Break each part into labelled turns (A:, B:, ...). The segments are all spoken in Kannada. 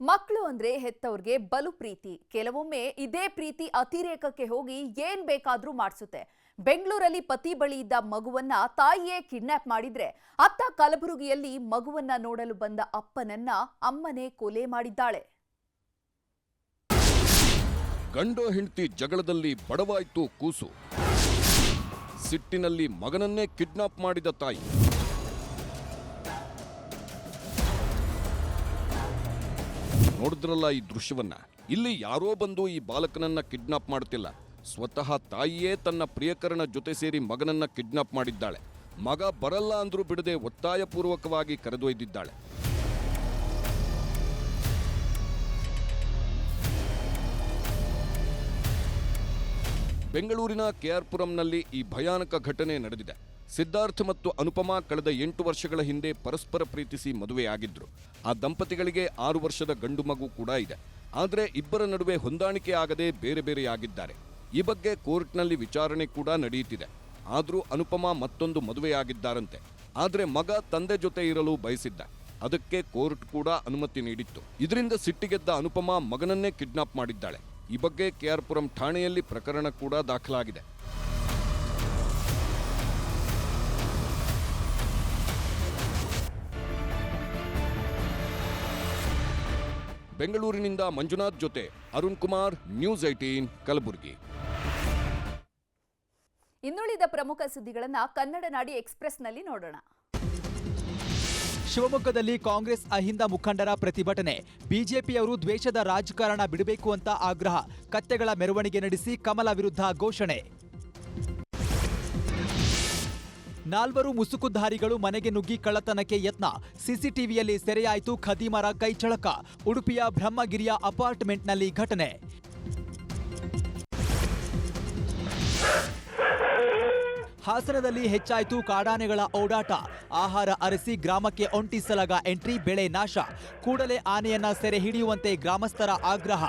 A: ಮಕ್ಕಳು ಅಂದ್ರೆ ಹೆತ್ತವ್ರಿಗೆ ಬಲು ಪ್ರೀತಿ. ಕೆಲವೊಮ್ಮೆ ಇದೇ ಪ್ರೀತಿ ಅತಿರೇಕಕ್ಕೆ ಹೋಗಿ ಏನ್ ಬೇಕಾದ್ರೂ ಮಾಡಿಸುತ್ತೆ. ಬೆಂಗಳೂರಲ್ಲಿ ಪತಿ ಬಳಿ ಇದ್ದ ಮಗುವನ್ನ ತಾಯಿಯೇ ಕಿಡ್ನಾಪ್ ಮಾಡಿದ್ರೆ ಅತ್ತ ಕಲಬುರಗಿಯಲ್ಲಿ ಮಗುವನ್ನ ನೋಡಲು ಬಂದ ಅಪ್ಪನನ್ನ ಅಮ್ಮನೇ ಕೊಲೆ ಮಾಡಿದ್ದಾಳೆ.
B: ಗಂಡ ಹೆಂಡತಿ ಜಗಳದಲ್ಲಿ ಬಡವಾಯ್ತು ಕೂಸು. ಸಿಟ್ಟಿನಲ್ಲಿ ಮಗನನ್ನೇ ಕಿಡ್ನಾಪ್ ಮಾಡಿದ ತಾಯಿ. ನೋಡಿದ್ರಲ್ಲ ಈ ದೃಶ್ಯವನ್ನ? ಇಲ್ಲಿ ಯಾರೋ ಬಂದು ಈ ಬಾಲಕನನ್ನ ಕಿಡ್ನಾಪ್ ಮಾಡ್ತಿಲ್ಲ ಸ್ವತಃ ತಾಯಿಯೇ ತನ್ನ ಪ್ರಿಯಕರನ ಜೊತೆ ಸೇರಿ ಮಗನನ್ನ ಕಿಡ್ನಾಪ್ ಮಾಡಿದ್ದಾಳೆ. ಮಗ ಬರಲ್ಲ ಅಂದ್ರೂ ಬಿಡದೆ ಒತ್ತಾಯಪೂರ್ವಕವಾಗಿ ಕರೆದೊಯ್ದಿದ್ದಾಳೆ. ಬೆಂಗಳೂರಿನ ಕೆಆರ್ಪುರಂನಲ್ಲಿ ಈ ಭಯಾನಕ ಘಟನೆ ನಡೆದಿದೆ. ಸಿದ್ಧಾರ್ಥ್ ಮತ್ತು ಅನುಪಮಾ ಕಳೆದ ಎಂಟು ವರ್ಷಗಳ ಹಿಂದೆ ಪರಸ್ಪರ ಪ್ರೀತಿಸಿ ಮದುವೆಯಾಗಿದ್ದರು ಆ ದಂಪತಿಗಳಿಗೆ ಆರು ವರ್ಷದ ಗಂಡು ಮಗು ಕೂಡ ಇದೆ. ಆದರೆ ಇಬ್ಬರ ನಡುವೆ ಹೊಂದಾಣಿಕೆ ಆಗದೆ ಬೇರೆ ಬೇರೆಯಾಗಿದ್ದಾರೆ. ಈ ಬಗ್ಗೆ ಕೋರ್ಟ್ನಲ್ಲಿ ವಿಚಾರಣೆ ಕೂಡ ನಡೆಯುತ್ತಿದೆ. ಆದರೂ ಅನುಪಮಾ ಮತ್ತೊಂದು ಮದುವೆಯಾಗಿದ್ದಾರಂತೆ. ಆದರೆ ಮಗ ತಂದೆ ಜೊತೆ ಇರಲು ಬಯಸಿದ್ದ. ಅದಕ್ಕೆ ಕೋರ್ಟ್ ಕೂಡ ಅನುಮತಿ ನೀಡಿತ್ತು. ಇದರಿಂದ ಸಿಟ್ಟಿಗೆದ್ದ ಅನುಪಮಾ ಮಗನನ್ನೇ ಕಿಡ್ನಾಪ್ ಮಾಡಿದ್ದಾಳೆ. ಈ ಬಗ್ಗೆ ಕೆಆರ್ಪುರಂ ಠಾಣೆಯಲ್ಲಿ ಪ್ರಕರಣ ಕೂಡ ದಾಖಲಾಗಿದೆ. ಬೆಂಗಳೂರಿನಿಂದ ಮಂಜುನಾಥ್ ಜೊತೆ ಅರುಣ್ ಕುಮಾರ್ ನ್ಯೂಸ್ ಐಟೀನ್ ಕಲಬುರಗಿ.
A: ಇನ್ನುಳಿದ ಪ್ರಮುಖ ಸುದ್ದಿಗಳನ್ನ ಕನ್ನಡ ನಾಡಿ ಎಕ್ಸ್ಪ್ರೆಸ್ನಲ್ಲಿ ನೋಡೋಣ.
C: ಶಿವಮೊಗ್ಗದಲ್ಲಿ ಕಾಂಗ್ರೆಸ್ ಅಹಿಂದ ಮುಖಂಡರ ಪ್ರತಿಭಟನೆ. ಬಿಜೆಪಿಯವರು ದ್ವೇಷದ ರಾಜಕಾರಣ ಬಿಡಬೇಕು ಅಂತ ಆಗ್ರಹ. ಕತ್ತೆಗಳ ಮೆರವಣಿಗೆ ನಡೆಸಿ ಕಮಲ ವಿರುದ್ಧ ಘೋಷಣೆ. ನಾಲ್ವರು ಮುಸುಕುಧಾರಿಗಳು ಮನೆಗೆ ನುಗ್ಗಿ ಕಳ್ಳತನಕ್ಕೆ ಯತ್ನ. ಸಿಸಿಟಿವಿಯಲ್ಲಿ ಸೆರೆಯಾಯಿತು ಖದೀಮರ ಕೈಚಳಕ ಉಡುಪಿಯ ಬ್ರಹ್ಮಗಿರಿಯ ಅಪಾರ್ಟ್ಮೆಂಟ್ನಲ್ಲಿ ಘಟನೆ. ಹಾಸನದಲ್ಲಿ ಹೆಚ್ಚಾಯಿತು ಕಾಡಾನೆಗಳ ಓಡಾಟ. ಆಹಾರ ಅರಸಿ ಗ್ರಾಮಕ್ಕೆ ಒಂಟಿಸಲಾಗ ಎಂಟ್ರಿ, ಬೆಳೆ ನಾಶ. ಕೂಡಲೇ ಆನೆಯನ್ನ ಸೆರೆ ಹಿಡಿಯುವಂತೆ ಗ್ರಾಮಸ್ಥರ ಆಗ್ರಹ.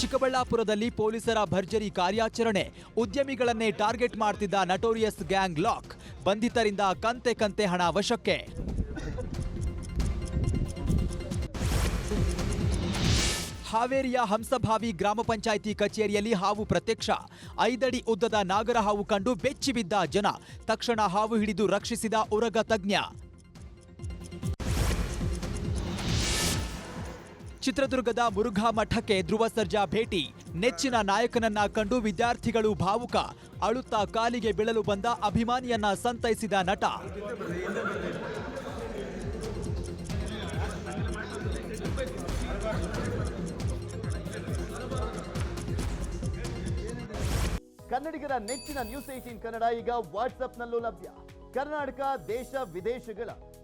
C: ಚಿಕ್ಕಬಳ್ಳಾಪುರದಲ್ಲಿ ಪೊಲೀಸರ ಭರ್ಜರಿ ಕಾರ್ಯಾಚರಣೆ. ಉದ್ಯಮಿಗಳನ್ನೇ ಟಾರ್ಗೆಟ್ ಮಾಡ್ತಿದ್ದ ನಟೋರಿಯಸ್ ಗ್ಯಾಂಗ್ ಲಾಕ್. ಬಂಧಿತರಿಂದ ಕಂತೆ ಕಂತೆ ಹಣ ವಶಕ್ಕೆ. ಹಾವೇರಿಯ ಹಂಸಭಾವಿ ಗ್ರಾಮ ಪಂಚಾಯಿತಿ ಕಚೇರಿಯಲ್ಲಿ ಹಾವು ಪ್ರತ್ಯಕ್ಷ. ಐದಡಿ ಉದ್ದದ ನಾಗರ ಹಾವು ಕಂಡು ಬೆಚ್ಚಿಬಿದ್ದ ಜನ. ತಕ್ಷಣ ಹಾವು ಹಿಡಿದು ರಕ್ಷಿಸಿದ ಉರಗ ತಜ್ಞ. ಚಿತ್ರದುರ್ಗದ ಮುರುಘಾ ಮಠಕ್ಕೆ ಧ್ರುವ ಸರ್ಜಾ ಭೇಟಿ. ನೆಚ್ಚಿನ ನಾಯಕನನ್ನ ಕಂಡು ವಿದ್ಯಾರ್ಥಿಗಳು ಭಾವುಕ. ಅಳುತ್ತಾ ಕಾಲಿಗೆ ಬೀಳಲು ಬಂದ ಅಭಿಮಾನಿಯನ್ನ ಸಂತೈಸಿದ ನಟ.
D: ಕನ್ನಡಿಗರ ನೆಚ್ಚಿನ ನ್ಯೂಸ್ ಏಟೀನ್ ಕನ್ನಡ ಈಗ ವಾಟ್ಸ್ಆಪ್ನಲ್ಲೂ ಲಭ್ಯ. ಕರ್ನಾಟಕ, ದೇಶ, ವಿದೇಶಗಳ.